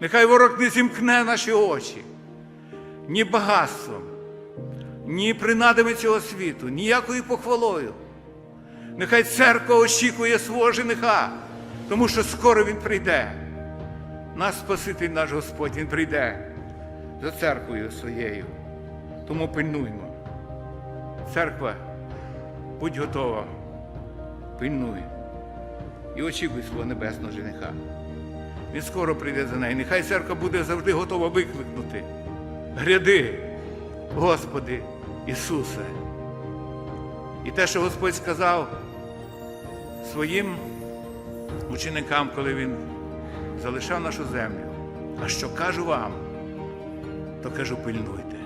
Нехай ворог не зімкне наші очі ні багатством, ні принадами цього світу, ніякою похвалою. Нехай церква очікує свого жениха, тому що скоро він прийде. Наш Спаситель, наш Господь, Він прийде за церквою своєю. Тому пильнуймо. Церква, будь готова, пильнуй і очікуй свого небесного жениха. Він скоро прийде за нею. Нехай церква буде завжди готова викликнути. Гряди, Господи Ісусе. І те, що Господь сказав своїм ученикам, коли Він залишав нашу землю. А що кажу вам, то кажу, пильнуйте.